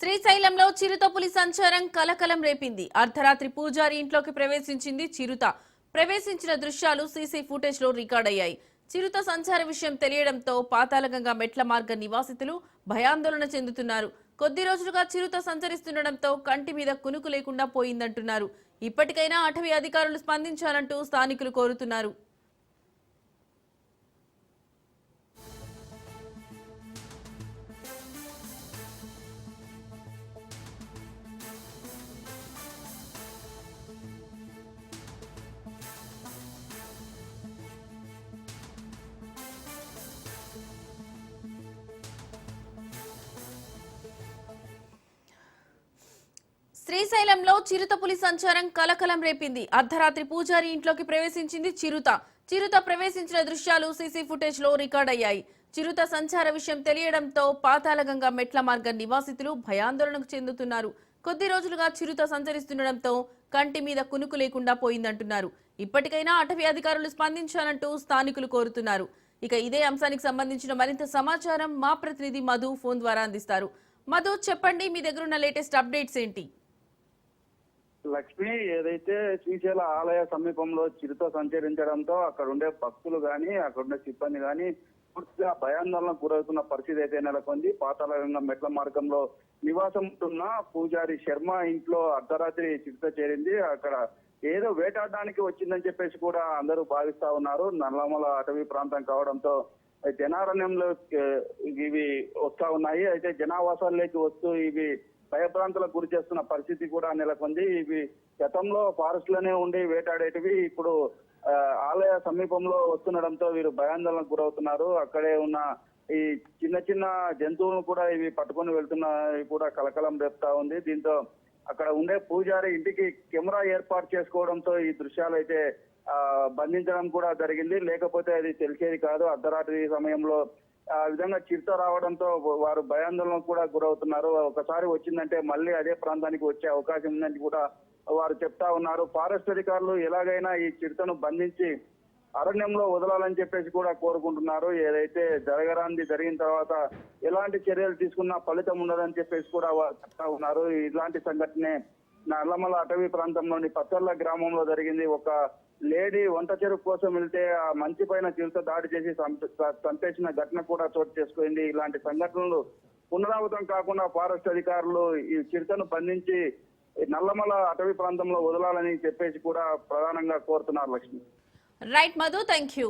శ్రీశైలంలో చిరుత పులి సంచారం కలకలం రేపింది. అర్ధరాత్రి పూజారి ఇంట్లోకి ప్రవేశించింది చిరుత. ప్రవేశించిన దృశ్యాలు సీసీ ఫుటేజ్లో రికార్డ్ అయ్యాయి. చిరుత సంచార విషయం తెలియడంతో పాతాళగంగా మెట్ల మార్గ నివాసితులు భయాందోళన చెందుతున్నారు. కొద్ది రోజులుగా చిరుత సంచరిస్తుండటంతో కంటి మీద కునుకు లేకుండా పోయిందంటున్నారు. ఇప్పటికైనా అటవీ అధికారులు స్పందించాలంటూ స్థానికులు కోరుతున్నారు. శ్రీశైలంలో చిరుత పులి సంచారం కలకలం రేపింది. అర్ధరాత్రి పూజారి ఇంట్లోకి ప్రవేశించింది చిరుత. చిరుత ప్రవేశించిన దృశ్యాలు సీసీ ఫుటేజ్లో రికార్డ్ అయ్యాయి. చిరుత సంచార విషయం తెలియడంతో పాతాళగంగా మెట్ల మార్గం నివాసితులు భయాందోళనకు చెందుతున్నారు. కొద్ది రోజులుగా చిరుత సంచరిస్తుండటంతో కంటి మీద కునుకు లేకుండా పోయిందంటున్నారు. ఇప్పటికైనా అటవీ అధికారులు స్పందించాలంటూ స్థానికులు కోరుతున్నారు. ఇక ఇదే అంశానికి సంబంధించిన మరింత సమాచారం మా ప్రతినిధి మధు ఫోన్ ద్వారా అందిస్తారు. మధు చెప్పండి మీ దగ్గర ఉన్న లేటెస్ట్ అప్డేట్స్ ఏంటి? లక్ష్మి ఏదైతే శ్రీశైల ఆలయ సమీపంలో చిరుత సంచరించడంతో అక్కడ ఉండే భక్తులు గాని అక్కడ ఉండే సిబ్బంది గాని పూర్తిగా భయాందోళన గురవుతున్న పరిస్థితి అయితే నెలకొంది. పాతాళగంగ మెట్ల మార్గంలో నివాసం ఉంటున్న పూజారి శర్మ ఇంట్లో అర్ధరాత్రి చిరుత చేరింది. అక్కడ ఏదో వేటాడడానికి వచ్చిందని చెప్పేసి కూడా అందరూ భావిస్తా ఉన్నారు. నల్లమల అటవీ ప్రాంతం కావడంతో జనారణ్యంలో ఇవి వస్తా ఉన్నాయి. అయితే జనావాసాల్లోకి వస్తూ ఇవి భయభ్రాంతులకు గురి చేస్తున్న పరిస్థితి కూడా నెలకొంది. ఇవి గతంలో ఫారెస్ట్లోనే ఉండి వేటాడేటివి ఇప్పుడు ఆలయ సమీపంలో వస్తుండడంతో వీరు భయాందోళనకు గురవుతున్నారు. అక్కడే ఉన్న ఈ చిన్న చిన్న జంతువులను కూడా ఇవి పట్టుకొని వెళ్తున్నాయి కూడా కలకలం రేపుతా ఉంది. దీంతో అక్కడ ఉండే పూజారి ఇంటికి కెమెరా ఏర్పాటు చేసుకోవడంతో ఈ దృశ్యాలు అయితే బంధించడం కూడా జరిగింది. లేకపోతే అది తెలిసేది కాదు. అర్ధరాత్రి సమయంలో ఆ విధంగా చిరుత రావడంతో వారు భయాందోళనకు కూడా గురవుతున్నారు. ఒకసారి వచ్చిందంటే మళ్ళీ అదే ప్రాంతానికి వచ్చే అవకాశం ఉందని కూడా వారు చెప్తా ఉన్నారు. ఫారెస్ట్ అధికారులు ఎలాగైనా ఈ చిరుతను బంధించి అరణ్యంలో వదలాలని చెప్పేసి కూడా కోరుకుంటున్నారు. ఏదైతే జరగరాంది జరిగిన తర్వాత ఎలాంటి చర్యలు తీసుకున్నా ఫలితం ఉండదని చెప్పేసి కూడా వారు చెప్తా ఉన్నారు. ఇలాంటి సంఘటనే నల్లమల అటవీ ప్రాంతంలోని పచ్చర్ల గ్రామంలో జరిగింది. ఒక లేడీ వంట చెరుకు కోసం వెళ్తే ఆ మంచి పైన చిరుత దాడి చేసి చంపేసిన ఘటన కూడా చోటు చేసుకుంది. ఇలాంటి సంఘటనలు పునరావృతం కాకుండా ఫారెస్ట్ అధికారులు ఈ చిరుతను బంధించి నల్లమల అటవీ ప్రాంతంలో వదలాలని చెప్పేసి కూడా ప్రధానంగా కోరుతున్నారు Lakshmi. Right Madhu thank you